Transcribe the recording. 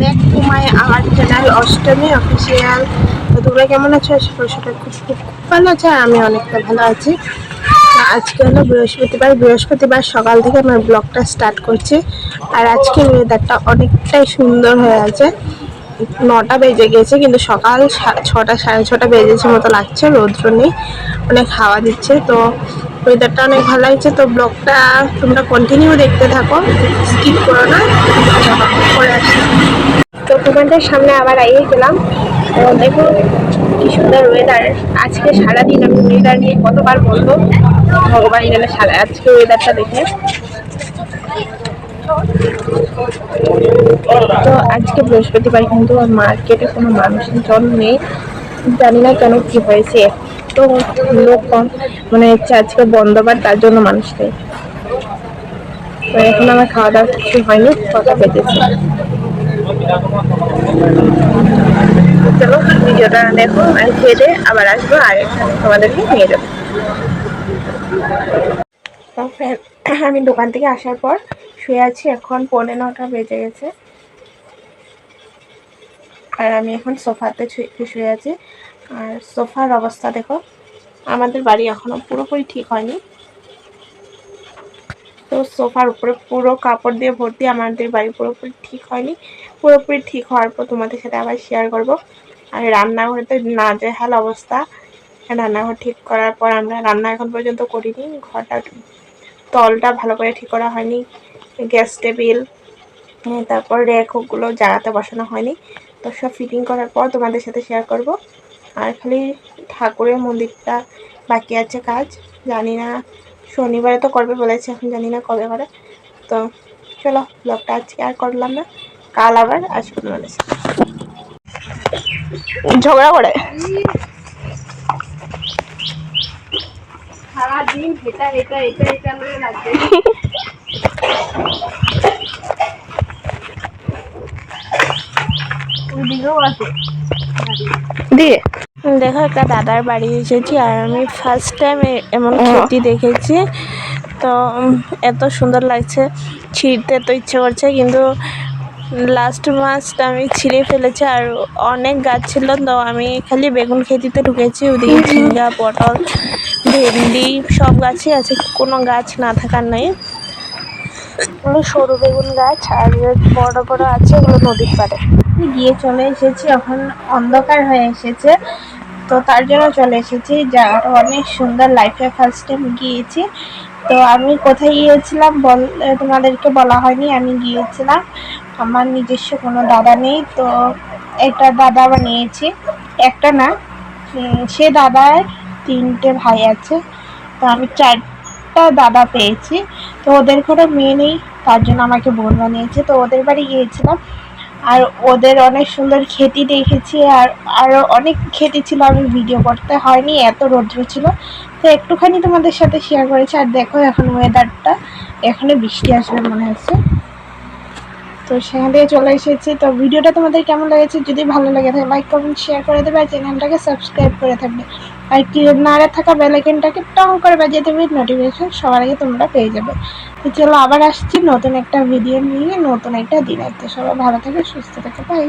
Back to মাই আমার channel Ashtami official তো তোমরা কেমন আছো? আশা সবাই খুব খুব ভালো আছে আর আমি অনেকটা ভালো আছি। আজকে হলো বৃহস্পতিবার। বৃহস্পতিবার সকাল থেকে আমার ব্লগটা স্টার্ট করছি। আর আজকে ওয়েদারটা অনেকটাই সুন্দর হয়ে আছে। নটা বেজে গেছে, কিন্তু সকাল ছটা, সাড়ে ছটা বেজেছে মতো লাগছে, রৌদ্র নেই, অনেক হাওয়া দিচ্ছে। তো ওয়েদারটা অনেক ভালো লাগছে। তো ব্লগটা তোমরা কন্টিনিউ দেখতে থাকো স্কিপ করো না। তোমাদের সামনে আবার আইয়ে গেলাম। দেখো কি সুন্দর ওয়েদার আজকে সারাদিন আমি ওয়েদার নিয়ে কতবার বলব? ভগবান জানে সারা আজকে ওয়েদারটা দেখে। তো আজকে বৃহস্পতিবার কিন্তু মার্কেটে কোনো মানুষের জন নেই। জানি না কেন কি হয়েছে। তো লোক কম। মানে হচ্ছে আজকে বন্ধবার তার জন্য মানুষ নেই। তো এখন আমার খাওয়া দাওয়া কিছু হয়নি, কথা পেতেছে চলো, ভিডিওটা দেখো আর খেয়ে আবার আসব আর তোমাদেরকে নিয়ে যাব। আমি দোকান থেকে আসার পর শুয়ে আছি, এখন পৌনে নটা বেজে গেছে। আর আমি এখন সোফাতে শুয়ে আছি। আর সোফার অবস্থা দেখো, আমাদের বাড়ি এখনও পুরোপুরি ঠিক হয়নি। তো সোফার উপরে পুরো কাপড় দিয়ে ভর্তি আমাদের বাড়ি পুরোপুরি ঠিক হয়নি। পুরোপুরি ঠিক হওয়ার পর তোমাদের সাথে আবার শেয়ার করব। আর রান্নাঘরে তো নাজেহাল অবস্থা। রান্নাঘর ঠিক করার পর আমরা রান্না এখন পর্যন্ত করিনি। ঘরটা তলটা ভালো করে ঠিক করা হয়নি। গ্যাস টেবিল হ্যাঁ, তারপর র্যাক ওগুলো জায়গাতে বসানো হয়নি। তো সব ফিটিং করার পর তোমাদের সাথে শেয়ার করব। আর খালি ঠাকুরের মন্দিরটা বাকি আছে কাজ। জানি না শনিবারে তো করবে বলেছে এখন জানি না কবে করে তো চলো ব্লগটা আজকে আর করলাম না। কাল আবার আসব ঝগড়া করে? সারাদিন হেঁটা হেঁটা হেঁটা হেঁটা লাগবে দিয়ে? দেখো একটা দাদার বাড়ি এসেছি আর আমি ফার্স্ট টাইম এমন খেতি দেখেছি। তো উম, এত সুন্দর লাগছে। ছিঁড়তে তো ইচ্ছে করছে কিন্তু লাস্ট মাসটা আমি ছিঁড়ে ফেলেছি আর অনেক গাছ ছিল তো আমি খালি বেগুন খেতিতে ঢুকেছি ওদিকে ঝিঙ্গা পটল ভেন্ডি সব গাছই আছে কোনো গাছ না থাকার নেই। ওগুলো সরু বেগুন গাছ আর বড় বড় আছে ওগুলো নদীর পাড়ে। গিয়ে চলে এসেছি এখন অন্ধকার হয়ে এসেছে। তো তার জন্য চলে এসেছি। জায়গাটা অনেক সুন্দর লাইফে ফার্স্ট টাইম গিয়েছি। তো আমি কোথায় গিয়েছিলাম বল তোমাদেরকে বলা হয়নি, আমি গিয়েছিলাম। আমার নিজস্ব কোনো দাদা নেই, তো একটা দাদা বানিয়েছি। একটা না সে দাদার তিনটে ভাই আছে। তো আমি চারটা দাদা পেয়েছি। তো ওদের কোনো মেয়ে নেই, তার জন্য আমাকে বোন বানিয়েছে। তো ওদের বাড়ি গিয়েছিলাম। আর ওদের অনেক সুন্দর খেতি দেখেছি আর আরও অনেক খেতি ছিল, আমি ভিডিও করতে হয়নি, এত রৌদ্র ছিল। তো একটুখানি তোমাদের সাথে শেয়ার করেছি আর দেখো এখন ওয়েদারটা এখানে বৃষ্টি আসবে মনে হচ্ছে। তো সেখান থেকে চলে এসেছি। তো ভিডিওটা তোমাদের কেমন লেগেছে? যদি ভালো লাগে থাকে লাইক কমেন্ট শেয়ার করে দেবে আর চ্যানেলটাকে সাবস্ক্রাইব করে থাকবে। আর কি নাড়ে থাকা বেলাইকেনটাকে টং করে বাজিয়ে দেবে নোটিফিকেশন সবার আগে তোমরা পেয়ে যাবে। তো চলো আবার আসছি নতুন একটা ভিডিও নিয়ে, নতুন একটা দিন। আসতে সবাই ভালো থাকে, সুস্থ থাকে বাই